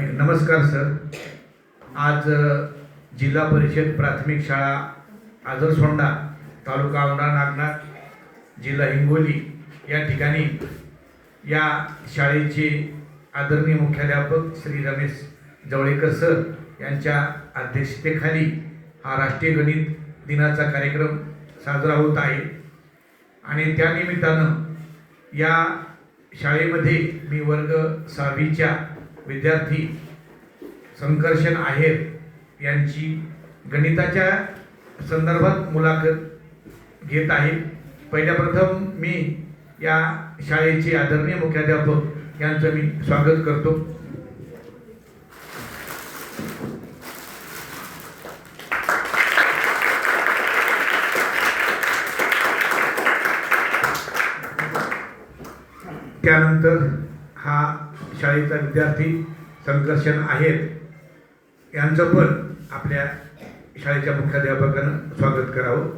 नमस्कार सर. आज जिल्हा परिषद प्राथमिक शाळा आजरसोंडा तालुका औंढा नागनाथ जिल्हा हिंगोली या ठिकाणी या शाळेचे आदरणीय मुख्याध्यापक श्री रमेश जवळेकर सर यांच्या अध्यक्षतेखाली हा राष्ट्रीय गणित दिनाचा कार्यक्रम साजरा होत आहे. आणि त्यानिमित्तानं या शाळेमध्ये मी वर्ग सहावीच्या विद्यार्थी संकर्षण आहेर यांची गणिताच्या संदर्भात मुलाखत घेत आहे. पहिल्या प्रथम मी या शाळेचे आदरणीय मुख्याध्यापक यांचं मी स्वागत करतो. त्यानंतर हा शाळेचा विद्यार्थी संकर्षण आहेत. यांचं पण आपल्या शाळेच्या मुख्याध्यापकानं स्वागत करावं.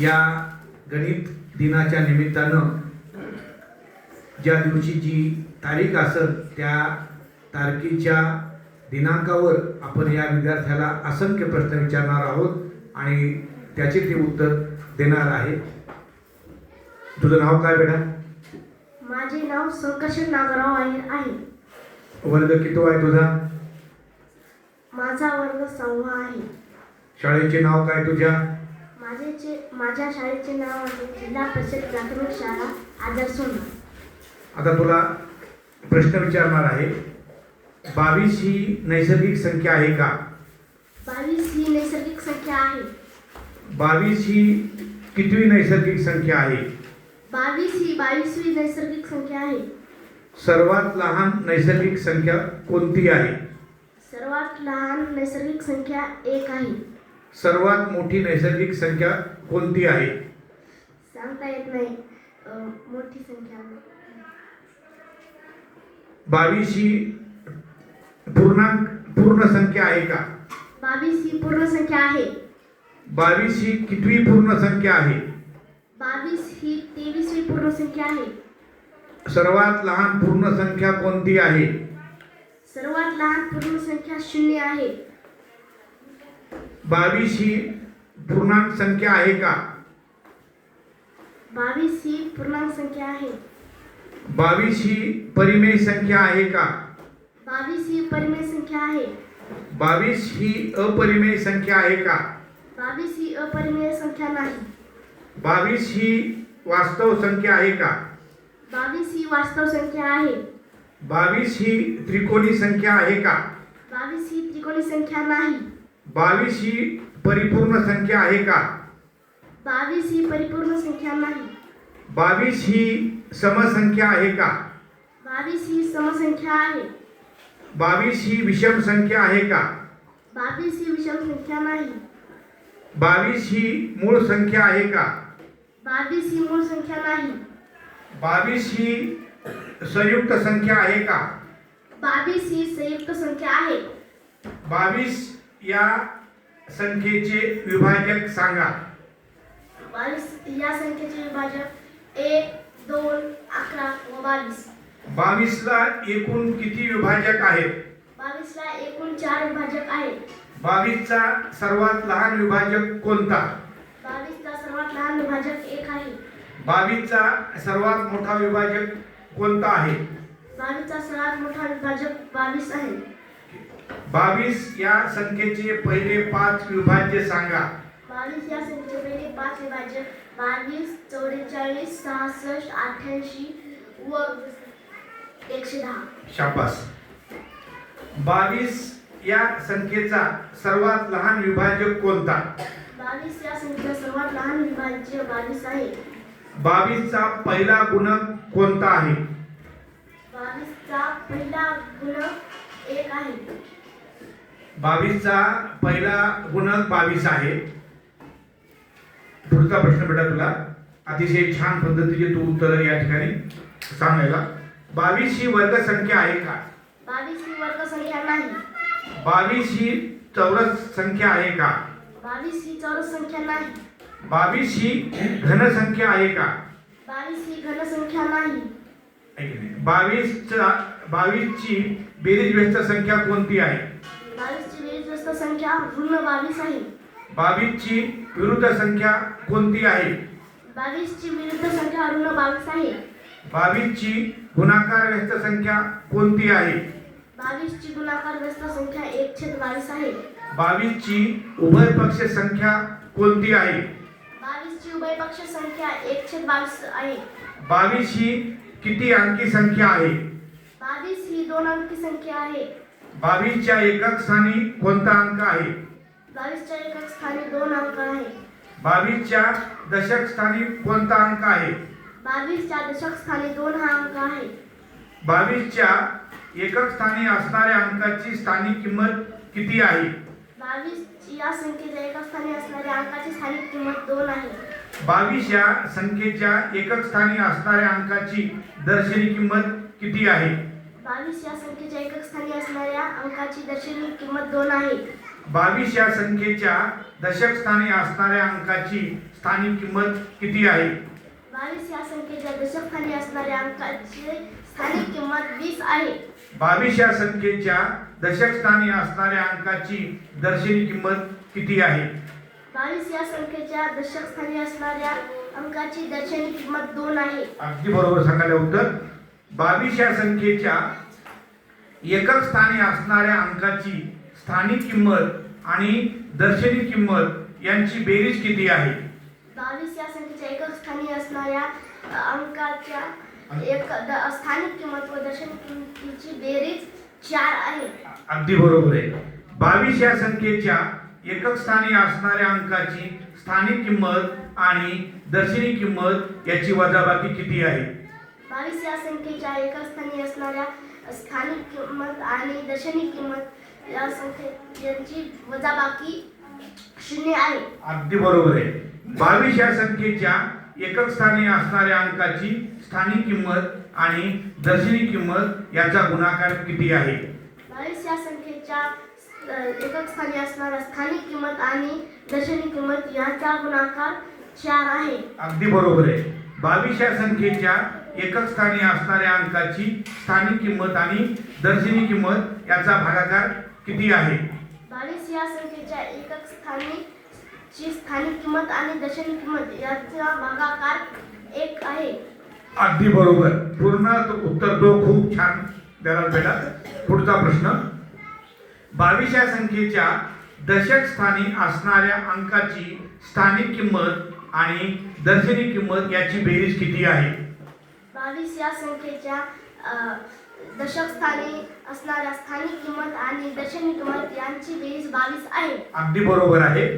या गणित दिनाच्या निमित्तानं ज्या दिवशी जी तारीख असेल त्या तारखेच्या दिनांकावर आपण या विद्यार्थ्याला असंख्य प्रश्न विचारणार आहोत आणि त्याचे ते उत्तर देणार आहे. तुझं नाव काय बेटा? माझे नाव संकर्षण नागराव अय्यर आहे. वर्ग किती आहे तुझा? माझा वर्ग सहावा आहे. शाळेचे नाव काय तुझ्या? माझे माझ्या शाळेचे नाव आहे जिल्हा परिषद प्राथमिक शाळा आदरसोंडा आता तुला प्रश्न विचारणार आहे. बावीस ही नैसर्गिक संख्या आहे का? बावीस ही नैसर्गिक संख्या आहे. बावीस ही कितवी नैसर्गिक संख्या आहे? बावीस ही बावीसवी नैसर्गिक संख्या आहे. सर्वात लहान नैसर्गिक संख्या कोणती आहे? सर्वात लहान नैसर्गिक संख्या एक आहे. सर्वात मोठी नैसर्गिक संख्या कोणती आहे? सांगता येत नाही. अं, मोठी संख्या बावीस ही पूर्णांक पूर्ण संख्या आहे का? बावीस ही पूर्ण संख्या आहे. बावीस ही कितवी पूर्ण संख्या आहे? बावीस ही तेवीसवी पूर्ण संख्या आहे. सर्वात लहान पूर्ण संख्या कोणती आहे? सर्वात लहान पूर्ण संख्या शून्य आहे. बावीस ही पूर्णांक संख्या आहे का? बावीस ही पूर्णांक संख्या आहे. बावीस ही परिमेय संख्या आहे का? बावीस ही परिमेय संख्या आहे बावीस ही अपरिमेय संख्या आहे का बावीस ही अपरिमेय संख्या नाही बावीस ही वास्तव संख्या आहे का बावीस ही वास्तव संख्या आहे बावीस ही त्रिकोणी संख्या आहे का बावीस ही त्रिकोणी संख्या नाही बावीस ही परिपूर्ण संख्या आहे का बावीस ही परिपूर्ण संख्या नाही बावीस ही समसंख्या आहे का बावीस ही समसंख्या आहे बावीस ही विषम संख्या आहे का? बावीस ही विषम संख्या नाही. बावीस ही मूळ संख्या आहे का? बावीस ही मूळ संख्या नाही. बावीस ही संयुक्त संख्या आहे का? बावीस ही संयुक्त संख्या आहे. बावीस या संख्येचे विभाजक सांगा. बावीस या संख्येचे विभाजक एक दोन अकरा व बावीस. बावीसला एकूण किती विभाजक आहेत? बावीसला एकूण चार विभाजक आहेत. बावीसचा सर्वात लहान विभाजक कोणता? बावीसचा सर्वात लहान विभाजक एक आहे. बावीसचा सर्वात मोठा विभाजक कोणता आहे? बावीसचा सर्वात मोठा विभाजक बावीस आहे. बावीस या संख्येचे पहिले पाच विभाज्य सांगा. बावीस या संख्येचे पहिले पाच विभाजक बावीस चौवेचाळीस सहासष्ट अठ्ठ्याऐंशी व एकशे दहा. शाबास. बावीस या संख्येचा सर्वात लहान विभाजक कोणता? बावीस या संख्येचा सर्वात लहान विभाज्य बावीस आहे. बावीसचा पहिला गुणक कोणता आहे? बावीसचा पहिला गुणक एक आहे. बावीसचा पहिला गुणक बावीस आहे. पुढचा प्रश्न बेटा तुला. अतिशय छान पद्धतीचे तू उत्तर या ठिकाणी सांगायला. बावीस ही वर्ग संख्या आहे का? बावीस ही वर्ग संख्या नाही. बावीस ही चौरस संख्या आहे का? बावीस ही चौरस संख्या नाही. बावीस ही घन संख्या आहे का? बावीस ही घनसंख्या नाही. आहे की नाही बावीसचा बावीसची बेरीज व्यस्त संख्या कोणती आहे? बावीसची बेरीज व्यस्त संख्या ऋण बावीस आहे. बावीसची विरुद्ध संख्या कोणती आहे? बावीसची विरुद्ध संख्या ऋण बावीस आहे. बावीसची गुणाकार व्यस्त संख्या कोणती आहे? बावीसची गुणाकार व्यस्त संख्या एक छेद बावीस आहे. बावीसची उभय पक्ष संख्या कोणती आहे? बावीसची उभयपक्ष संख्या एक छेद बावीस आहे. बावीस ही किती अंकी संख्या आहे? बावीस ही दोन अंकी संख्या आहे. बावीसच्या एकक स्थानी कोणता अंक आहे? बावीसच्या एकक स्थानी दोन अंक आहे. बावीसच्या दशक स्थानी कोणता अंक आहे? बावीसच्या दशक स्थानी दोन हा अंक आहे. बावीसच्या एकक स्थानी असणाऱ्या अंकाची स्थानिक किंमत किती आहे? बावीस या संख्येच्या एकक स्थानी असणाऱ्या अंकाची स्थानिक किंमत दोन आहे. बावीस या संख्येच्या एकक स्थानी असणाऱ्या अंकाची दर्शनी किंमत किती आहे? बावीस या संख्येच्या एकक स्थानी असणाऱ्या अंकाची दर्शनी किंमत दोन आहे. बावीस या संख्येच्या दशक स्थानी असणाऱ्या अंकाची स्थानिक किंमत किती आहे? बावीस या संख्येच्या दशक स्थानी असणाऱ्या अंकाची स्थानिक किंमत वीस आहे बावीस या संख्येच्या दशक स्थानी असणाऱ्या अंकाची दर्शनी किंमत किती आहे बावीस या संख्येच्या दशक स्थानी असणाऱ्या अंकाची दर्शनी किंमत दोन आहे अगदी बरोबर सांगायला उत्तर बावीस या संख्येच्या एकक स्थानी असणाऱ्या अंकाची स्थानिक किंमत आणि दर्शनी किंमत यांची बेरीज किती आहे बावीस संख्येच्या एकक स्थानी असणाऱ्या अंकाच्या एक स्थानिक किंमत व दर्शनी किंमतीची बेरीज चार आहे. अगदी बरोबर आहे. बावीस या संख्येच्या एकक स्थानी असणाऱ्या अंकाची स्थानिक किंमत आणि दर्शनी किंमत याची वजाबाकी किती आहे? बावीस या संख्येच्या एकक स्थानी असणाऱ्या स्थानिक किंमत आणि दर्शनी किंमत या संख्ये यांची वजाबाकी शून्य आहे. अगदी बरोबर आहे. बावीस या संख्येच्या एकक स्थानी असणाऱ्या अंकाची स्थानिक किंमत आणि दर्शनी किंमत याचा गुणाकार किती आहे? बावीस या संख्येच्या एकक स्थानी असणाऱ्या स्थानिक किंमत आणि दर्शनी किंमत यांचा गुणाकार चार आहे. अगदी बरोबर आहे. बावीस या संख्येच्या एकक स्थानी असणाऱ्या अंकाची स्थानिक किंमत आणि दर्शनी किंमत याचा भागाकार किती आहे? बावीस या संख्येच्या एकक स्थानी ची स्थानिक किंमत आणि दशमी किंमत याचा भागाकार एक आहे. अगदी बरोबर. पूर्ण उत्तर तो खूप छान द्यायला बेटा. पुढचा प्रश्न. बावीस या संख्येच्या दशक स्थानी असणाऱ्या अंकाची स्थानिक किंमत आणि दर्शनी किंमत याची बेरीज किती आहे? बावीस या संख्येच्या दशक स्थानी असणाऱ्या स्थानिक किंमत आणि दशमी किंमत यांची बेरीज बावीस आहे. अगदी बरोबर आहे.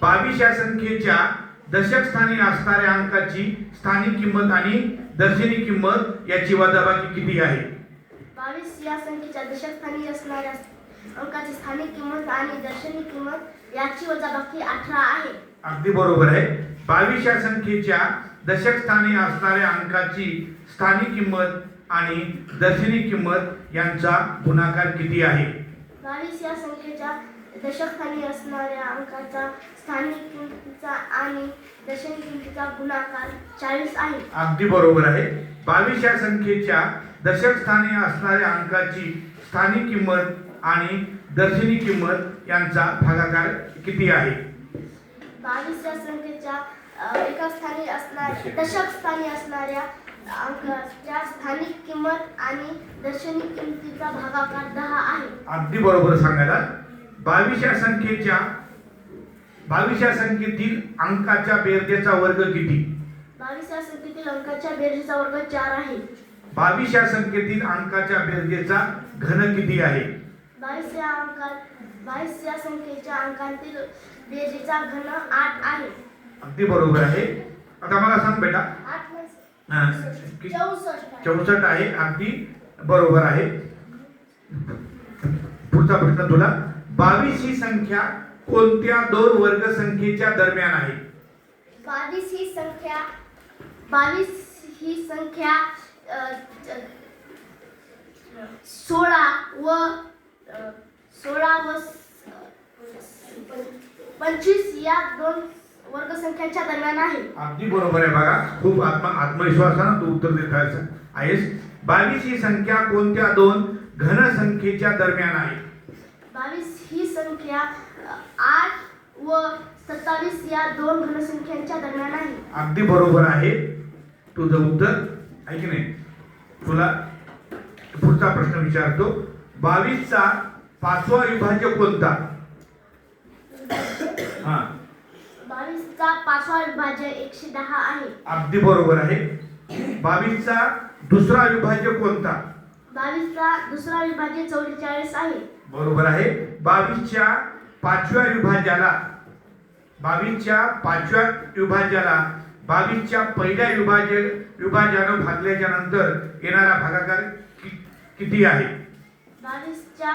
बावीस या संख्येच्या दशक स्थानी असणाऱ्या अंकाची स्थानिक किंमत आणि दर्शनी किंमत याची वजाबाकी किती आहे? बावीस या संख्येच्या दशक स्थानी असणाऱ्या अंकाची स्थानिक किंमत आणि दर्शनी किंमत याची वजाबाकी अठरा आहे. अगदी बरोबर आहे. बावीस या संख्येच्या दशक स्थानी असणाऱ्या अंकाची स्थानिक किंमत आणि दर्शनी किंमत यांचा गुणाकार किती आहे? बावीस या संख्येच्या दशक स्थानी असणाऱ्या अंकाचा स्थानिक किंमतीचा आणि दशमी किंमतीचा गुणाकार चाळीस आहे. अगदी बरोबर आहे. बावीस या संख्येच्या दशक स्थानी असणाऱ्या अंकाची स्थानिक किंमत आणि दर्शनी किंमत यांचा भागाकार किती आहे? बावीस या संख्येच्या एका स्थानी असणाऱ्या दशक. स्थानी असणाऱ्या अंकाच्या स्थानिक किंमत आणि दर्शनी किंमतीचा भागाकार दहा आहे. अगदी बरोबर सांगायला. बावीस या संख्येच्या बावीस या संख्येतील अंकाच्या बेरजेचा वर्ग किती? बावीस या संख्येतील अंकाच्या बेरजेचा वर्ग चार आहे. बावीस या संख्येतील अंकाच्या बेरजेचा घन किती आहे? बावीस या अंकात बावीस या संख्येच्या अंकातील बेरजेचा घन आठ आहे. अगदी बरोबर आहे. आता मला सांग बेटा. आठ म्हणजे चौसष्ट. चौसष्ट आहे अगदी बरोबर आहे. पुढचा प्रश्न तुला. बावीस ही संख्या कोणत्या दोन वर्ग संख्येच्या दरम्यान आहे? बावीस ही संख्या बावीस ही संख्या सोळा व सोळा व पंचवीस या दोन वर्गसंख्यांच्या दरम्यान आहे. अगदी बरोबर आहे बघा. खूप आत्म आत्मविश्वासानं तू उत्तर देत आहेस. बावीस ही संख्या कोणत्या दोन घनसंख्येच्या दरम्यान आहे? बावीस संख्या आठ व सत्तावीस या दोन घनसंख्यांच्या दरम्यान आहे अगदी बरोबर आहे. तुझं उत्तर आहे की नाही? तुला पुढचा प्रश्न विचारतो. बावीसचा पाचवा विभाज्य कोणता? हा. बावीसचा पाचवा विभाज्य एकशे दहा आहे. अगदी बरोबर आहे. बावीसचा दुसरा विभाज्य कोणता? बावीसचा दुसरा विभाज्य चौवेचाळीस आहे. बरोबर आहे. बावीसच्या पाचव्या विभाज्याला बावीसच्या पाचव्या विभाज्याला बावीसच्या पहिल्या विभाज्य विभाज्यानं भागल्याच्या नंतर येणारा भागाकार कि- किती आहे? बावीसच्या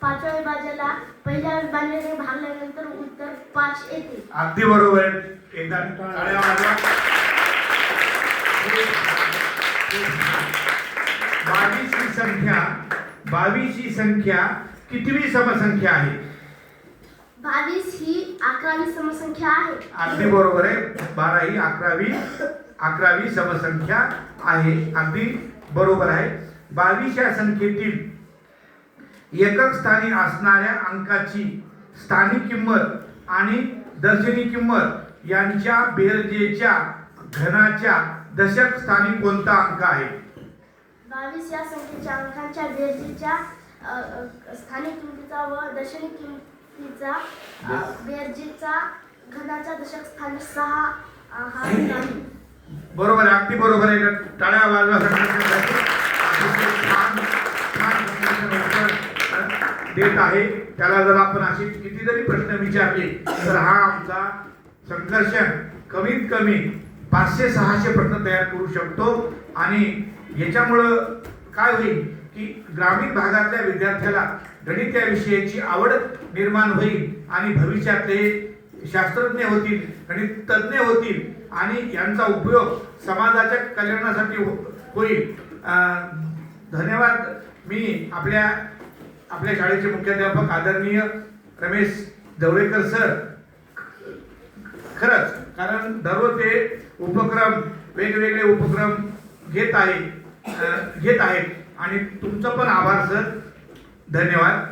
पाचव्या विभाज्याला पहिल्या विभाज्याने भागल्यानंतर उत्तर पाच येते. अगदी बरोबर. आहे एकदा टाळ्या वाजवा. बावीस ही संख्या बावीस ही संख्या कितवी समसंख्या आहे? बावीस ही अकरावी समसंख्या आहे. अगदी बरोबर आहे. बारा ही अकरावी अकरावी समसंख्या आहे. अगदी बरोबर आहे. बावीस या संख्येतील एकक स्थानी असणाऱ्या अंकाची स्थानिक किंमत आणि दर्शनी किंमत यांच्या बेरजेच्या घनाच्या दशक स्थानी कोणता अंक आहे? बावीस या संख्येच्या अंकांच्या बेरजेच्या स्थानिक किमतीचा व दशनी किमतीचा बेरजेचा घनाचा दशक स्थानी सहा हा बरोबर आहे अगदी बरोबर आहे. टाळ्या वाजवा देत आहे. त्याला जर आपण असे किती जरी प्रश्न विचारले तर हा आमचा संघर्षण कमीत कमी पाचशे सहाशे प्रश्न तयार करू शकतो. आणि याच्यामुळं काय होईल? की ग्रामीण भागातल्या विद्यार्थ्याला गणित या विषयाची आवड निर्माण होईल आणि भविष्यातले शास्त्रज्ञ होतील गणित तज्ज्ञ होतील आणि यांचा उपयोग समाजाच्या कल्याणासाठी हो- होईल. धन्यवाद. मी आपल्या आपल्या शाळेचे मुख्याध्यापक आदरणीय रमेश जवळेकर सर. खरंच कारण दररोज ते उपक्रम वेगवेगळे उपक्रम घेत आहे घेत आहेत. आणि तुमचं पण आभार सर. धन्यवाद.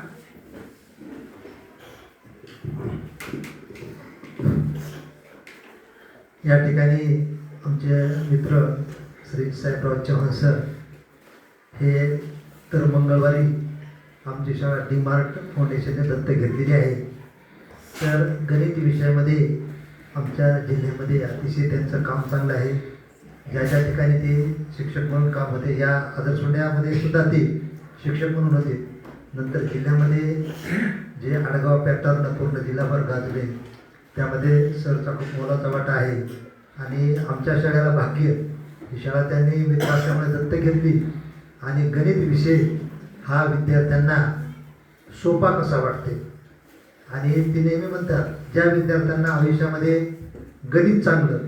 या ठिकाणी आमचे मित्र श्री साहेबराव चव्हाण सर हे तर मंगळवारी आमची शाळा डी मार्ट फाउंडेशनने दत्तक घेतलेली आहे. तर गणित विषयामध्ये आमच्या जिल्ह्यामध्ये अतिशय त्यांचं काम चांगलं आहे. ज्या ज्या ठिकाणी ते शिक्षक म्हणून काम होते या आदर्शोंड्यामध्ये सुद्धा ते शिक्षक म्हणून होते. नंतर जिल्ह्यामध्ये जे आडगाव पॅटर्न पूर्ण जिल्हाभर गाजले. त्यामध्ये सरचा खूप मोलाचा वाटा आहे. आणि आमच्या शाळेला भाग्य ही शाळा त्यांनी मित्राच्यामुळे दत्त घेतली. आणि गणित विषय हा विद्यार्थ्यांना सोपा कसा वाटते? आणि ते नेहमी म्हणतात ज्या विद्यार्थ्यांना आयुष्यामध्ये गणित चांगलं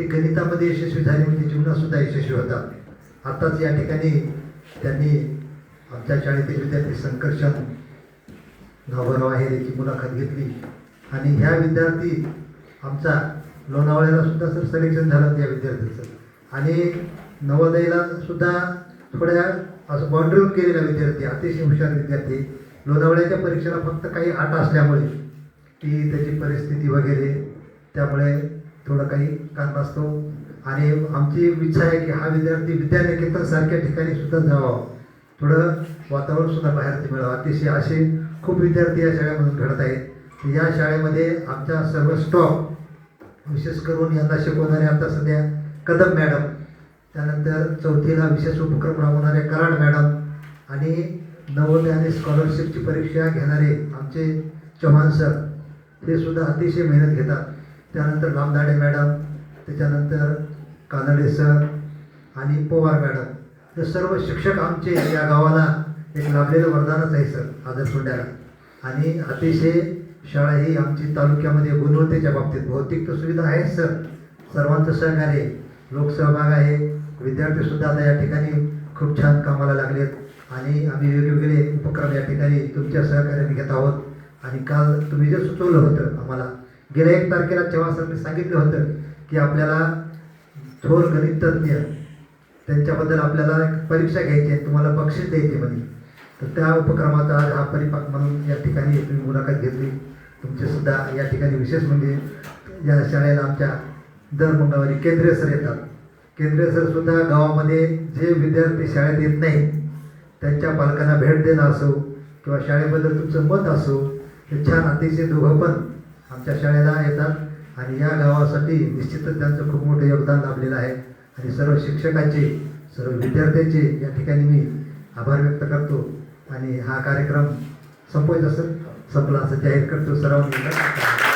ते गणितामध्ये यशस्वी झाले म्हणजे जीवनातसुद्धा यशस्वी होतात. आत्ताच या ठिकाणी त्यांनी आमच्या शाळेतील विद्यार्थी संकर्षण नावराव आहे याची मुलाखत घेतली. आणि ह्या विद्यार्थी आमचा लोणावळ्याला सुद्धा सर सिलेक्शन झालं त्या विद्यार्थ्यांचं. आणि नवोदयला सुद्धा थोड्या असं बाउंड्रीवर केलेला विद्यार्थी अतिशय हुशार विद्यार्थी. लोणावळ्याच्या परीक्षेला फक्त काही आठ असल्यामुळे की त्याची परिस्थिती वगैरे त्यामुळे थोडं काही कारणास्तव आणि आमची इच्छा आहे की हा विद्यार्थी विद्यानिकेतन सारख्या ठिकाणी सुद्धा जावा. थोडं वातावरण सुद्धा बाहेरचं मिळावं. अतिशय असे खूप विद्यार्थी या शाळेमधून घडत आहेत. या शाळेमध्ये आमच्या सर्व स्टॉप विशेष करून यंदा शिकवणारे आता सध्या कदम मॅडम त्यानंतर चौथीला विशेष उपक्रम राबवणारे कराड मॅडम आणि नवोदय आणि स्कॉलरशिपची परीक्षा घेणारे आमचे चव्हाण सर हे सुद्धा अतिशय मेहनत घेतात. त्यानंतर लामदाडे मॅडम त्याच्यानंतर कानडे सर आणि पवार मॅडम. हे सर्व शिक्षक आमचे या गावाला एक लाभलेलं वरदानच आहे सर आदर्शोंड्याला आणि अतिशय शाळा ही आमची तालुक्यामध्ये गुणवत्तेच्या बाबतीत भौतिक तर सुविधा आहे सर. सर्वांचं सहकार्य लोकसहभाग आहे. विद्यार्थीसुद्धा आता या ठिकाणी खूप छान कामाला लागलेत. आणि आम्ही वेगवेगळे उपक्रम या ठिकाणी तुमच्या सहकार्याने घेत आहोत. आणि काल तुम्ही जे सुचवलं होतं आम्हाला गेल्या एक तारखेला चव्हाण सरांनी सांगितलं होतं की आपल्याला थोर गणित त्यांच्याबद्दल आपल्याला एक परीक्षा घ्यायची आहे तुम्हाला बक्षीस द्यायचे म्हणजे तर त्या उपक्रमाचा आज हा परिपाक म्हणून या ठिकाणी तुम्ही मुलाखत घेतली. तुमचेसुद्धा या ठिकाणी विशेष म्हणजे या शाळेला आमच्या दर मंगळवारी केंद्रीय सर येतात. केंद्रीय सरसुद्धा गावामध्ये जे विद्यार्थी शाळेत येत नाहीत त्यांच्या पालकांना भेट देणं असो किंवा शाळेबद्दल तुमचं मत असो हे छान अतिशय दोघं पण आमच्या शाळेला येतात आणि या गावासाठी निश्चितच त्यांचं खूप मोठं योगदान लाभलेलं आहे. आणि सर्व शिक्षकांचे सर्व विद्यार्थ्यांचे या ठिकाणी मी आभार व्यक्त करतो. आणि हा कार्यक्रम संपवायचा असं संपला असं जाहीर करतो. सर्वांनी